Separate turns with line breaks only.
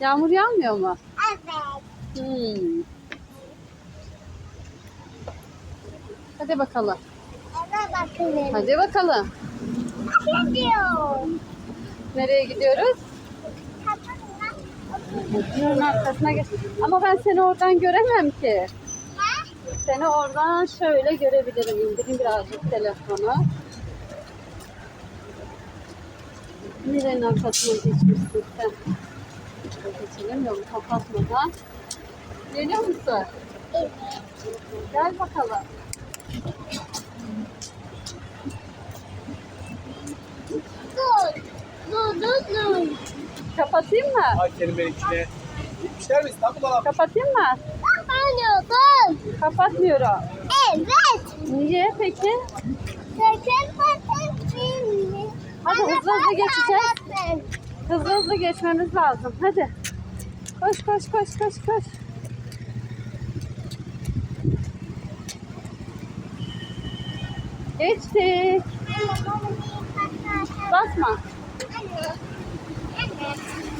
Yağmur yağmıyor mu?
Evet.
Hmm. Hadi bakalım. Hadi bakalım.
Ne diyor?
Nereye gidiyoruz? Köprünün arkasına geç. Ama ben seni oradan göremem ki. Seni oradan şöyle görebilirim. İndireyim birazcık telefonu. Nerenin arkasına geçmişsin sen? Şöyle Geçelim yolu kapatmadan. Geliyor musun?
Evet.
Gel bakalım.
Dur. Dur dur dur.
Kapatayım mı?
Ay kelimenin içine. Gitmişler mi İstanbul'a lan?
Kapatayım mı?
Kapatıyordun.
Kapatmıyorum.
Evet.
Niye peki?
Sakın şimdi.
Hadi hızlı hızlı geçeceğiz. Hızlı hızlı geçmemiz lazım. Hadi. Koş koş koş koş koş. Geçtik.
Basma. Anne.
Anne.